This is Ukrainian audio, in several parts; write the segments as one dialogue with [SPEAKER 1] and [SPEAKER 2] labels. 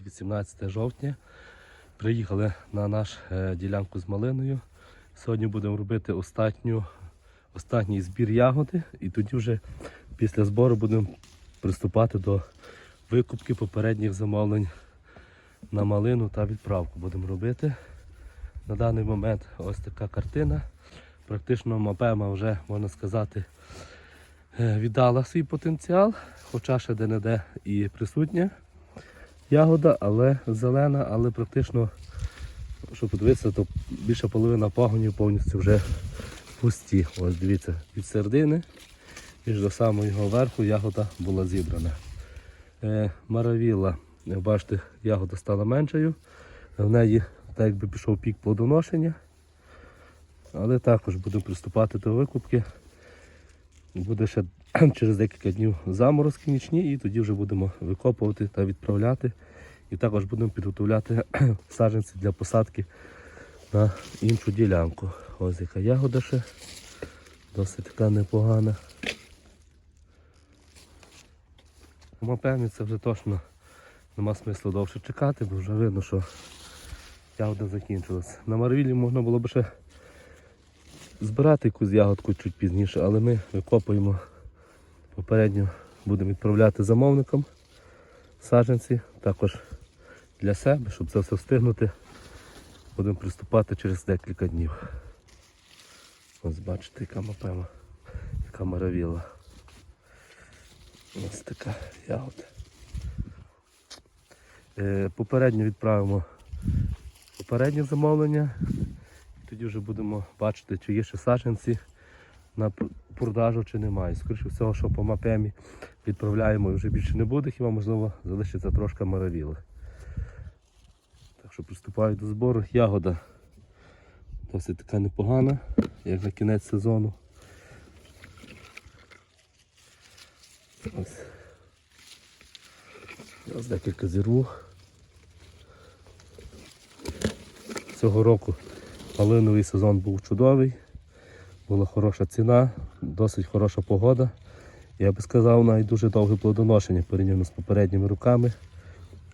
[SPEAKER 1] Від 17 жовтня приїхали на наш е, ділянку з малиною. Сьогодні будемо робити останню, останній збір ягоди і тоді вже після збору будемо приступати до викупки попередніх замовлень на малину та відправку будемо робити. На даний момент ось така картина. Практично мапема вже, можна сказати, е, віддала свій потенціал, хоча ще де-не-де і присутня ягода, але зелена, але практично, щоб подивитися, то більша половина пагонів повністю вже пусті. Ось дивіться, від середини і ж до самого верху ягода була зібрана. Е, Маравіла, бачите, ягода стала меншою. В неї так якби пішов пік плодоношення. Але також будемо приступати до викупки. Буде ще через декілька днів заморозки нічні, і тоді вже будемо викопувати та відправляти. І також будемо підготовляти саджанці для посадки на іншу ділянку. Ось яка ягода ще. Досить така непогана. Напевне, це вже точно нема смислу довше чекати, бо вже видно, що ягода закінчилась. На Марвілі можна було б ще збирати якусь ягодку чуть пізніше, але ми викопуємо попередньо, будемо відправляти замовникам саджанці, також для себе, щоб це все встигнути. Будемо приступати через декілька днів. Ось бачите, яка мапема, яка маравіла. Ось така ягода. Е, Попередньо відправимо попереднє замовлення. Тоді вже будемо бачити, чи є ще саджанці на продажу, чи немає. Скоріше всього, що по мапемі відправляємо і вже більше не буде, хіба можливо залишиться трошки маравіли. Так що приступаю до збору. Ягода досить така непогана, як на кінець сезону. Ось. Ось декілька зірву. Цього року малиновий сезон був чудовий, була хороша ціна, досить хороша погода. Я би сказав, навіть дуже довге плодоношення порівняно з попередніми роками.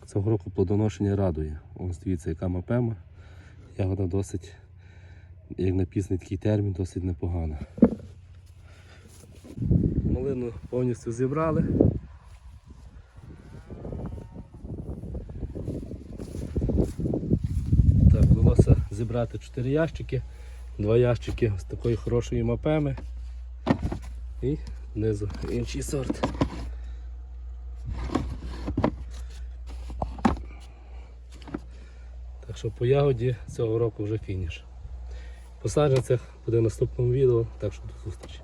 [SPEAKER 1] Цього року плодоношення радує. Ось дивіться, яка мапема. Ягода досить, як на пізній такий термін, досить непогана. Малину повністю зібрали. Так, вдалося зібрати 4 ящики, два ящики з такої хорошої мапеми і знизу інший сорт. Так що по ягоді цього року вже фініш. По саджанцях буде наступному відео, так що до зустрічі.